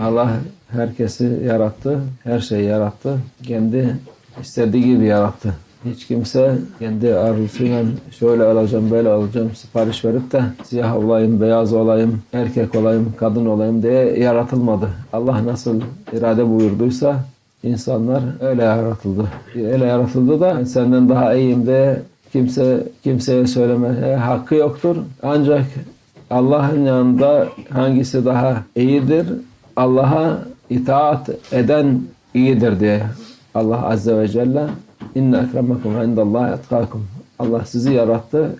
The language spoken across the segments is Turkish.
Allah herkesi yarattı, her şeyi yarattı. Kendi istediği gibi yarattı. Hiç kimse kendi arzusuyla şöyle olacağım, böyle olacağım sipariş verip de siyah olayım, beyaz olayım, erkek olayım, kadın olayım diye yaratılmadı. Allah nasıl irade buyurduysa insanlar öyle yaratıldı. Öyle yaratıldı da senden daha iyiyim diye kimse kimseye söyleme hakkı yoktur. Ancak Allah'ın yanında hangisi daha iyidir? Allah'a itaat eden iyidir diye Allah Azze ve Celle inne ekremekum indallahi etkakum Allah sizi yarattı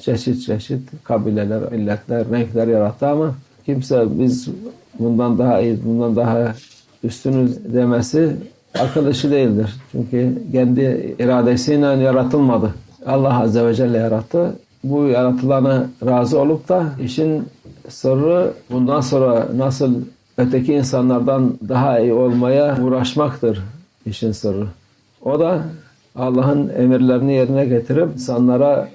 çeşit çeşit kabileler, milletler, renkler yarattı ama kimse biz bundan daha iyi, bundan daha üstünüz demesi akıl işi değildir. Çünkü kendi iradesiyle yaratılmadı. Allah Azze ve Celle yarattı. Bu yaratılana razı olup da işin sırrı bundan sonra nasıl öteki insanlardan daha iyi olmaya uğraşmaktır işin sırrı. O da Allah'ın emirlerini yerine getirip insanlara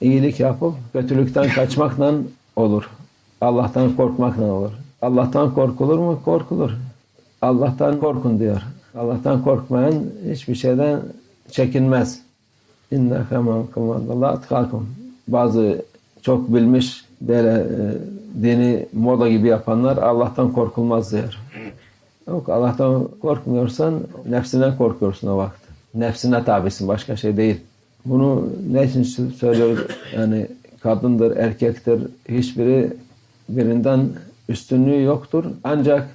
iyilik yapıp kötülükten kaçmakla olur. Allah'tan korkmakla olur. Allah'tan korkulur mu? Korkulur. Allah'tan korkun diyor. Allah'tan korkmayan hiçbir şeyden çekinmez. İnne kemam kemandallah atkakum. Bazı çok bilmiş böyle e, dini moda gibi yapanlar Allah'tan korkulmaz diyor. Yok Allah'tan korkmuyorsan nefsinden korkuyorsun o vakit. Nefsine tabisin başka şey değil. Bunu ne için söylüyoruz? Yani kadındır, erkektir hiçbiri birinden üstünlüğü yoktur. Ancak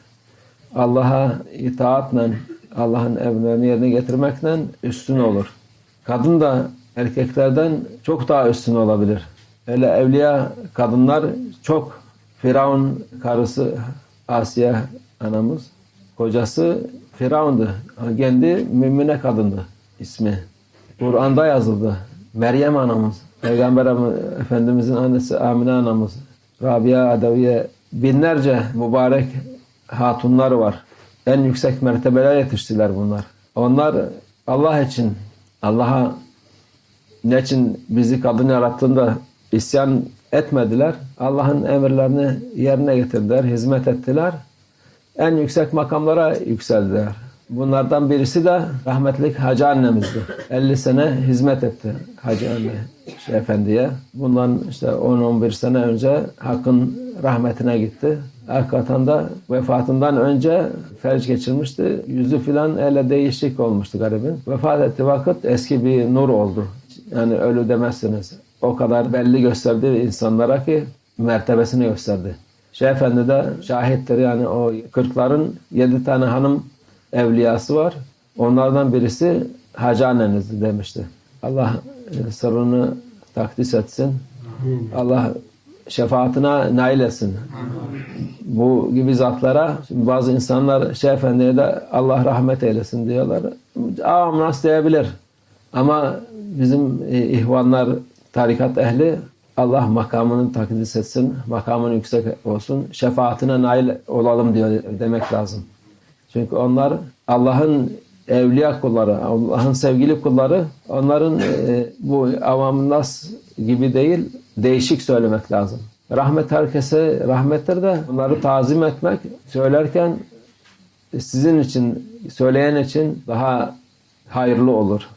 Allah'a itaatle, Allah'ın emirlerini yerine getirmekle üstün olur. Kadın da erkeklerden çok daha üstün olabilir. Hele evliya kadınlar çok Firavun karısı Asiye anamız kocası Firavun'du. Kendi mümine kadındı ismi. Kur'an'da yazıldı. Meryem anamız, Peygamber Efendimizin annesi Amine anamız, Rabia Adaviye binlerce mübarek hatunlar var. En yüksek mertebelere yetiştiler bunlar. Onlar Allah için, Allah'a ne için bizi kadın yarattığında isyan etmediler. Allah'ın emirlerini yerine getirdiler, hizmet ettiler. En yüksek makamlara yükseldiler. Bunlardan birisi de rahmetlik Hacı annemizdi. 50 sene hizmet etti Hacı anne şey efendiye. Bundan işte 10-11 sene önce Hakk'ın rahmetine gitti. Hakikaten de vefatından önce felç geçirmişti. Yüzü filan öyle değişik olmuştu garibin. Vefat ettiği vakit eski bir nur oldu. Yani ölü demezsiniz. O kadar belli gösterdi insanlara ki mertebesini gösterdi. Şeyh Efendi de şahittir yani o kırkların yedi tane hanım evliyası var. Onlardan birisi Hacı annenizdi demişti. Allah e, sırrını takdis etsin. Allah şefaatine nail etsin. Bu gibi zatlara bazı insanlar Şeyh Efendi'ye de Allah rahmet eylesin diyorlar. Avam nasıl diyebilir. Ama bizim e, ihvanlar, tarikat ehli Allah makamını takdis etsin, makamını yüksek olsun, şefaatine nail olalım diyor demek lazım. Çünkü onlar Allah'ın evliya kulları, Allah'ın sevgili kulları, onların e, bu avam nas gibi değil, değişik söylemek lazım. Rahmet herkese rahmettir de bunları tazim etmek, söylerken sizin için, söyleyen için daha hayırlı olur.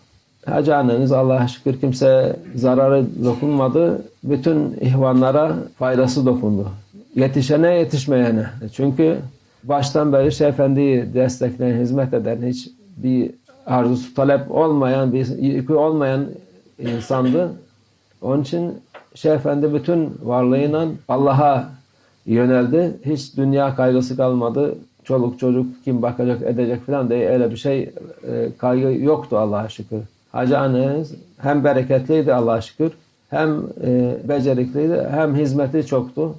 Hacı anneniz Allah'a şükür kimse zararı dokunmadı. Bütün ihvanlara faydası dokundu. Yetişene yetişmeyene. Çünkü baştan beri Şeyh Efendi'yi destekleyen, hizmet eden, hiç bir arzusu talep olmayan, bir yükü olmayan insandı. Onun için Şeyh Efendi bütün varlığıyla Allah'a yöneldi. Hiç dünya kaygısı kalmadı. Çoluk çocuk kim bakacak edecek falan diye öyle bir şey e, kaygı yoktu Allah'a şükür. Hacı anneniz hem bereketliydi Allah'a şükür hem e, becerikliydi hem hizmeti çoktu.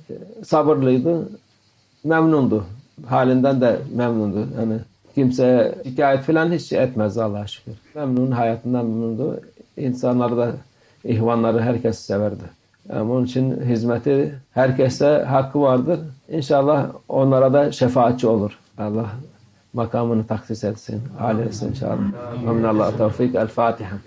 Sabırlıydı. Memnundu. Halinden de memnundu. Yani kimseye şikayet falan hiç etmez Allah'a şükür. Memnun, hayatından memnundu. İnsanları da, ihvanları herkes severdi. Yani onun için hizmeti herkese hakkı vardır. İnşallah onlara da şefaatçi olur. Allah makamını taksis etsin. Âli etsin inşallah. Ve minallah tevfik. El Fatiha.